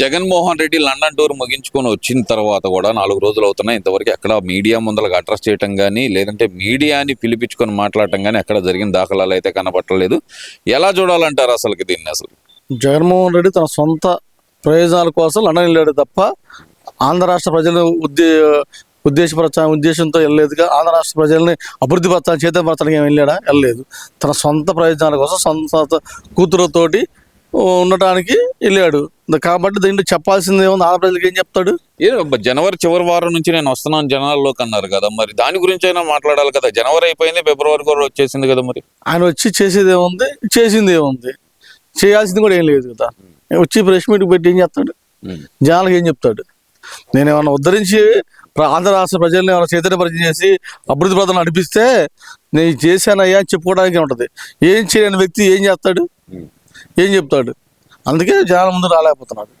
Jaganmohan Reddy London tour ముగించుకొని వచ్చిన తర్వాత కూడా నాలుగు రోజులు అవుతున్నాయి. ఇంతవరకు ఎక్కడ మీడియా ముందలకు అడ్రస్ చేయటం కానీ లేదంటే మీడియాని పిలిపించుకొని మాట్లాడటం కానీ ఎక్కడ జరిగిన దాఖలాలు అయితే కనపట్టలేదు. ఎలా చూడాలంటారు అసలుకి దీన్ని అసలు? జగన్మోహన్ రెడ్డి తన సొంత ప్రయోజనాల కోసం లండన్ వెళ్ళాడు తప్ప ఆంధ్ర రాష్ట్ర ప్రజలు ఉద్దే ఉద్దేశపరచ ఉద్దేశంతో వెళ్ళలేదుగా ఆంధ్ర రాష్ట్ర ప్రజల్ని అభివృద్ధి పరచాలని చేతపరచడానికి ఏం వెళ్ళాడా? వెళ్ళలేదు. తన సొంత ప్రయోజనాల కోసం సొంత కూతురుతోటి ఉండటానికి వెళ్ళాడు. కాబట్టి దీంట్లో చెప్పాల్సింది ఏముంది? ఆంధ్ర ప్రజలకు ఏం చెప్తాడు? ఏ జనవరి చివరి వారం నుంచి నేను వస్తున్నాను జనాల్లోకి అన్నారు కదా మరి దాని గురించి అయినా మాట్లాడాలి కదా. జనవరి అయిపోయింది ఫిబ్రవరి కూడా వచ్చేసింది కదా మరి. ఆయన వచ్చి చేసేది ఏముంది? చేసింది ఏముంది? చేయాల్సింది కూడా ఏం లేదు కదా. వచ్చి ప్రెస్ మీట్ పెట్టి ఏం చెప్తాడు? జనాలకు ఏం చెప్తాడు? నేను ఏమన్నా ఉద్ధరించి ఆంధ్ర రాష్ట్ర ప్రజల్ని ఏమైనా చైతన్యపరిచయం చేసి అభివృద్ధి ప్రధానం నడిపిస్తే నేను చేశానయ్యా అని చెప్పుకోవడానికి ఉంటుంది ఏం చేయని వ్యక్తి ఏం చేస్తాడు? ఏం చెప్తాడు? అందుకే జనాల ముందు రాలేకపోతున్నాడు.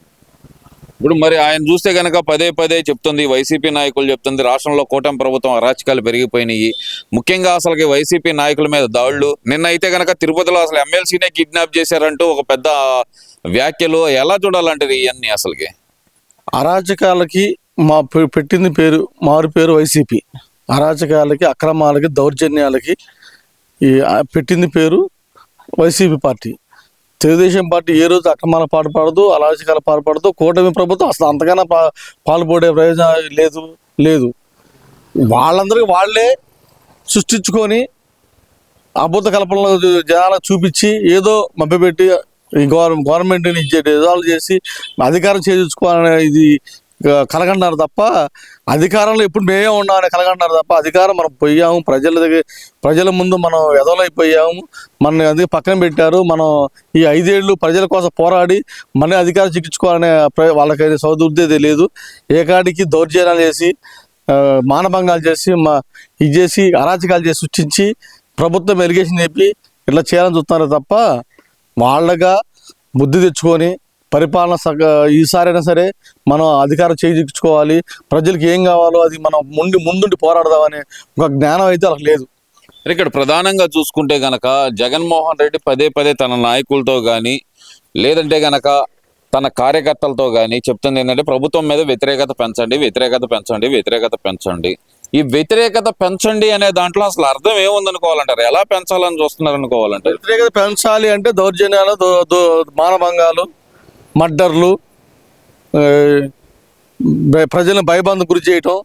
ఇప్పుడు మరి ఆయన చూస్తే గనక పదే పదే చెప్తుంది వైసీపీ నాయకులు చెప్తుంది రాష్ట్రంలో కూటమి ప్రభుత్వం అరాచకాలు పెరిగిపోయినాయి. ముఖ్యంగా అసలుకి వైసీపీ నాయకుల మీద దాడులు. నిన్న అయితే గనక తిరుపతిలో అసలు ఎమ్మెల్సీనే కిడ్నాప్ చేశారంటూ ఒక పెద్ద వ్యాఖ్యలు. ఎలా చూడాలంటారు ఇవన్నీ అసలుకి? అరాచకాలకి మా పెట్టింది పేరు మారు పేరు వైసీపీ. అరాచకాలకి అక్రమాలకి దౌర్జన్యాలకి పెట్టింది పేరు వైసీపీ పార్టీ. తెలుగుదేశం పార్టీ ఏ రోజు అక్రమాల పాటుపడదు అరాచకాల పాల్పడదు కూటమి ప్రభుత్వం అసలు అంతకన్నా పా పాల్పడే ప్రయోజనం లేదు లేదు. వాళ్ళందరికీ వాళ్ళే సృష్టించుకొని అబద్ధ కల్పనలో జనాలకు చూపించి ఏదో మభ్యపెట్టి ఈ గవర్ గవర్నమెంట్ని రిజాల్వ్ చేసి అధికారం చేయించుకోవాలనే ఇది కలగన్నారు తప్ప అధికారంలో ఎప్పుడు మేమే ఉన్నామని కలగన్నారు తప్ప అధికారం మనం పోయాము. ప్రజల దగ్గర ప్రజల ముందు మనం ఎదలైపోయాము మన అది పక్కన పెట్టారు. మనం ఈ ఐదేళ్ళు ప్రజల కోసం పోరాడి మన అధికారం చిక్కించుకోవాలనే వాళ్ళకైతే సౌదుర్దే తెలియదు ఏకాడికి దౌర్జన్యాలు చేసి మానభంగాలు చేసి మా ఇది చేసి అరాచకాలు చేసి సృష్టించి ప్రభుత్వం ఎలిగేషన్ చెప్పి ఇట్లా చేయాలని చూస్తున్నారు తప్ప వాళ్ళగా బుద్ధి తెచ్చుకొని పరిపాలన సగ ఈసారైనా సరే మనం అధికారం చేయించుకోవాలి ప్రజలకు ఏం కావాలో అది మనం ముందు ముందుండి పోరాడదామనే ఒక జ్ఞానం అయితే వాళ్ళకి లేదు. ఇక్కడ ప్రధానంగా చూసుకుంటే గనక జగన్మోహన్ రెడ్డి పదే పదే తన నాయకులతో కానీ లేదంటే గనక తన కార్యకర్తలతో కానీ చెప్తుంది ఏంటంటే ప్రభుత్వం మీద వ్యతిరేకత పెంచండి వ్యతిరేకత పెంచండి వ్యతిరేకత పెంచండి. ఈ వ్యతిరేకత పెంచండి అనే దాంట్లో అసలు అర్థం ఏముందనుకోవాలంటారు? ఎలా పెంచాలని చూస్తున్నారు అనుకోవాలంటారు వ్యతిరేకత పెంచాలి అంటే దౌర్జన్యాలు మానభంగాలు మర్డర్లు ప్రజలను భయబంధం గురి చేయటం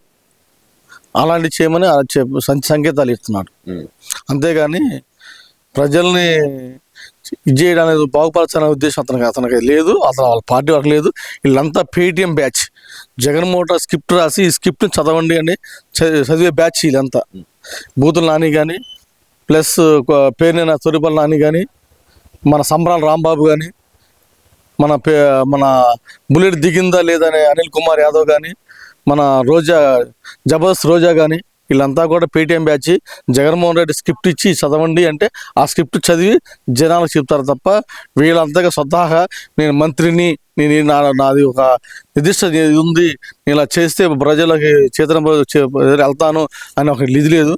అలాంటివి చేయమని సంకేతాలు ఇస్తున్నాడు. అంతేగాని ప్రజల్ని ఇది చేయడానికి బాగుపరచాలనే ఉద్దేశం అతనికి అతనికి లేదు అసలు వాళ్ళ పార్టీ వాళ్ళకి లేదు. వీళ్ళంతా Paytm batch. Jaganmohan Reddy script రాసి ఈ స్క్రిప్ట్ని చదవండి అని చదివే బ్యాచ్ వీళ్ళంతా. బూతుల నాని కానీ ప్లస్ పేరునైన తొరిపల్లి నాని కానీ మన సంబరాల రాంబాబు కానీ మన పే మన బుల్లెట్ దిగిందా లేదని అనిల్ కుమార్ యాదవ్ కానీ మన రోజా జబర్దస్త్ రోజా కానీ వీళ్ళంతా కూడా Paytm batch Jaganmohan Reddy script ఇచ్చి చదవండి అంటే ఆ స్క్రిప్ట్ చదివి జనాలకు చెప్తారు తప్ప వీళ్ళంతగా స్వతహాగా నేను మంత్రిని నేను నా నాది ఒక నిర్దిష్ట ఉంది నేను ఇలా చేస్తే ప్రజలకి చేతన వెళ్తాను అని ఒక ఇది లేదు.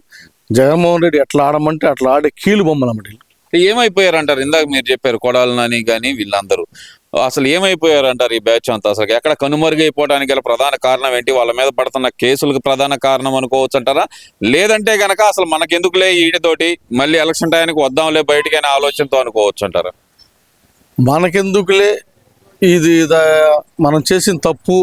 జగన్మోహన్ రెడ్డి ఎట్లా ఆడమంటే అట్లా ఆడే కీలు బొమ్మలు అన్నమాట ఏమైపోయారు అంటారు ఇందాక మీరు చెప్పారు కొడాలని కానీ వీళ్ళందరూ. అసలు ఏమైపోయారు అంటారు ఈ బ్యాచ్ అంతా? అసలు ఎక్కడ కనుమరుగైపోవడానికి గల ప్రధాన కారణం ఏంటి? వాళ్ళ మీద పడుతున్న కేసులకు ప్రధాన కారణం అనుకోవచ్చు అంటారా లేదంటే గనక అసలు మనకెందుకులే ఈడితోటి మళ్ళీ ఎలక్షన్ టైంకి వద్దాంలే బయటికి అనే ఆలోచనతో అనుకోవచ్చు అంటారా మనకెందుకులే? ఇది మనం చేసిన తప్పు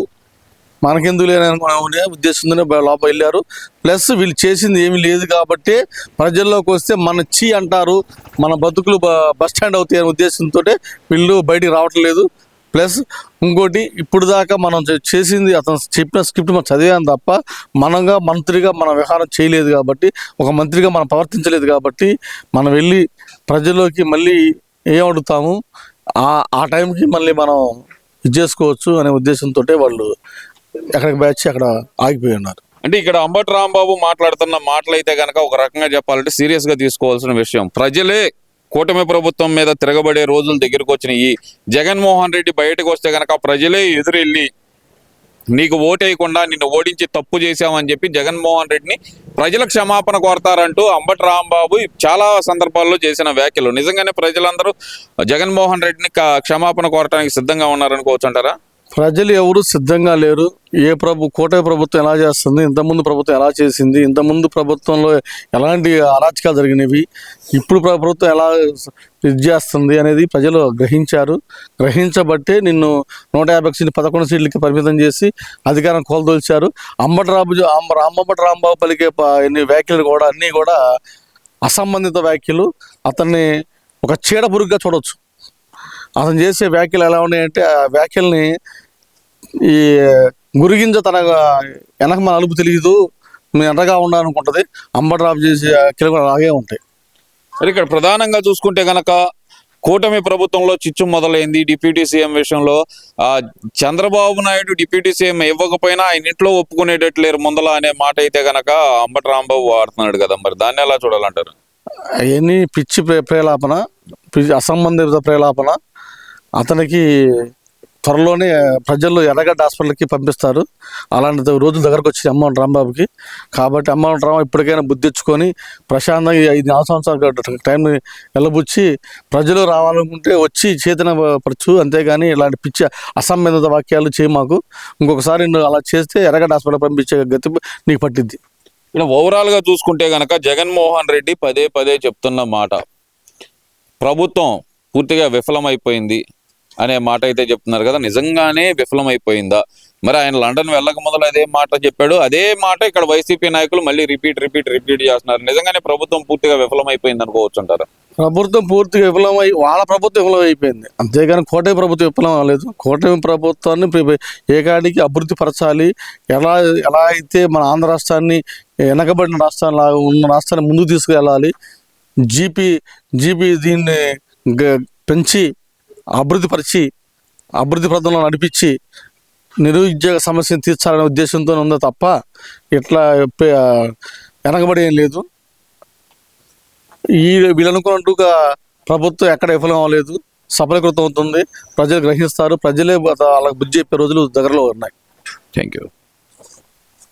మనకెందుకు లేని అనుకునే ఉద్దేశంతోనే లోపల వెళ్ళారు. ప్లస్ వీళ్ళు చేసింది ఏమీ లేదు కాబట్టి ప్రజల్లోకి వస్తే మన చీ అంటారు మన బతుకులు బ- బస్ స్టాండ్ అవుతాయి అనే ఉద్దేశంతో వీళ్ళు బయటికి రావట్లేదు ప్లస్ ఇంకోటి ఇప్పుడు దాకా మనం చే- చేసింది అతను చెప్పిన స్క్రిప్ట్ మనం చదివాం తప్ప మనంగా మంత్రిగా మన వ్యవహారం చేయలేదు కాబట్టి ఒక మంత్రిగా మనం ప్రవర్తించలేదు కాబట్టి మనం వెళ్ళి ప్రజల్లోకి మళ్ళీ ఏం అడుగుతాము? ఆ ఆ టైంకి మళ్ళీ మనం ఇది చేసుకోవచ్చు అనే ఉద్దేశంతో వాళ్ళు ఎక్కడికి బ్యాచ్ అక్కడ ఆగిపోయి ఉన్నారు. అంటే ఇక్కడ అంబటి రాంబాబు మాట్లాడుతున్న మాటలు అయితే గనక ఒక రకంగా చెప్పాలంటే సీరియస్గా తీసుకోవాల్సిన విషయం. ప్రజలే కూటమి ప్రభుత్వం మీద తిరగబడే రోజులు దగ్గరకు వచ్చినాయి జగన్మోహన్ రెడ్డి బయటకు వస్తే గనక ప్రజలే ఎదురెళ్ళి నీకు ఓటేయకుండా నిన్ను ఓడించి తప్పు చేశామని చెప్పి జగన్మోహన్ రెడ్డిని ప్రజల క్షమాపణ కోరతారంటూ అంబటి రాంబాబు చాలా సందర్భాల్లో చేసిన వ్యాఖ్యలు. నిజంగానే ప్రజలందరూ జగన్మోహన్ రెడ్డిని క్షమాపణ కోరటానికి సిద్ధంగా ఉన్నారనుకోవచ్చు అంటారా ప్రజలు ఎవరు సిద్ధంగా లేరు? ఏ ప్రభు కూటమి ప్రభుత్వం ఎలా చేస్తుంది ఇంతకుముందు ప్రభుత్వం ఎలా చేసింది ఇంతకుముందు ప్రభుత్వంలో ఎలాంటి అరాచకాలు జరిగినవి ఇప్పుడు ప్రభుత్వం ఎలా ఇది చేస్తుంది అనేది ప్రజలు గ్రహించారు. గ్రహించబట్టే నిన్ను నూట యాభై సీట్లు పదకొండు సీట్లకి పరిమితం చేసి అధికారం కోల్దొల్చారు. అంబటరాబు అంబ రాంబాబు పలికే ఎన్ని వ్యాఖ్యలు కూడా అన్నీ కూడా అసంబంధిత వ్యాఖ్యలు. అతన్ని ఒక చీడ పురుగుగా చూడొచ్చు. అతను చేసే వ్యాఖ్యలు ఎలా ఉన్నాయంటే ఆ వ్యాఖ్యల్ని ఈ గురిగింజ తన వెనక మన అలుపు తెలియదు మేము ఎండగా ఉండాలనుకుంటుంది. అంబటరాబు చేసే వ్యాఖ్యలు కూడా అలాగే ఉంటాయి. మరి ఇక్కడ ప్రధానంగా చూసుకుంటే గనక కూటమి ప్రభుత్వంలో చిచ్చు మొదలైంది. డిప్యూటీ సీఎం విషయంలో ఆ చంద్రబాబు నాయుడు డిప్యూటీ సీఎం ఇవ్వకపోయినా ఆయన ఇంట్లో ఒప్పుకునేటట్లేరు ముందల అనే మాట అయితే గనక అంబటి రాంబాబు వాడుతున్నాడు కదా మరి. దాన్ని ఎలా చూడాలంటారు? అవన్నీ పిచ్చి ప్రే ప్రేలాపన పిచ్చి అసంబంధిత ప్రేలాపన. అతనికి త్వరలోనే ప్రజలు ఎర్రగడ్డ హాస్పిటల్కి పంపిస్తారు. అలాంటి రోజుల దగ్గరకు వచ్చి అమ్మవారి రాంబాబుకి. కాబట్టి అమ్మవారి రామ ఇప్పటికైనా బుద్ధి తెచ్చుకొని ప్రశాంతంగా ఐదు నాలుగు సంవత్సరాలు టైంని వెళ్ళబుచ్చి ప్రజలు రావాలనుకుంటే వచ్చి చేతన పరచు. అంతేగాని ఇలాంటి పిచ్చి అసంబంధిత వాక్యాలు చేయి మాకు. ఇంకొకసారి నువ్వు అలా చేస్తే ఎర్రగడ్డ హాస్పిటల్ పంపించే గతి నీకు పట్టిద్ది. ఇలా ఓవరాల్గా చూసుకుంటే కనుక జగన్మోహన్ రెడ్డి పదే పదే చెప్తున్న మాట. ప్రభుత్వం పూర్తిగా విఫలమైపోయింది. అనే మాట అయితే చెప్తున్నారు కదా. నిజంగానే విఫలమైపోయిందా? మరి ఆయన లండన్ వెళ్ళక మొదలు అదే మాట చెప్పాడు. అదే మాట ఇక్కడ వైసీపీ నాయకులు మళ్ళీ రిపీట్ రిపీట్ రిపీట్ చేస్తున్నారు. నిజంగానే ప్రభుత్వం పూర్తిగా విఫలమైపోయింది అనుకోవచ్చు అంటారు? ప్రభుత్వం పూర్తిగా విఫలమై వాళ్ళ ప్రభుత్వం విఫలం అయిపోయింది అంతేగాని కోటమి ప్రభుత్వం విఫలం అవ్వలేదు. కోటమి ప్రభుత్వాన్ని ఏకానికి ఏకాడికి అభివృద్ధి పరచాలి ఎలా ఎలా అయితే మన ఆంధ్ర రాష్ట్రాన్ని వెనకబడిన రాష్ట్రాన్ని ఉన్న రాష్ట్రాన్ని ముందుకు తీసుకువెళ్ళాలి. జీపీ జీపీ దీన్ని పెంచి అభివృద్ధి పరిచి అభివృద్ధి ప్రదంలో నడిపించి నిరుద్యోగ సమస్యను తీర్చాలనే ఉద్దేశంతో ఉందో తప్ప ఇట్లా వెనకబడి ఏం లేదు. ఈ వీళ్ళనుకున్నట్టుగా ప్రభుత్వం ఎక్కడ విఫలం అవ్వలేదు. సఫలీకృతం అవుతుంది. ప్రజలు గ్రహిస్తారు. ప్రజలే వాళ్ళకి బుద్ధి చెప్పే రోజులు దగ్గరలో ఉన్నాయి. Thank you